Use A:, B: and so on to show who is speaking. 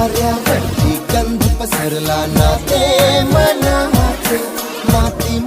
A: वाऱ्यावरती गंध पसरला ना ते मनाचे माती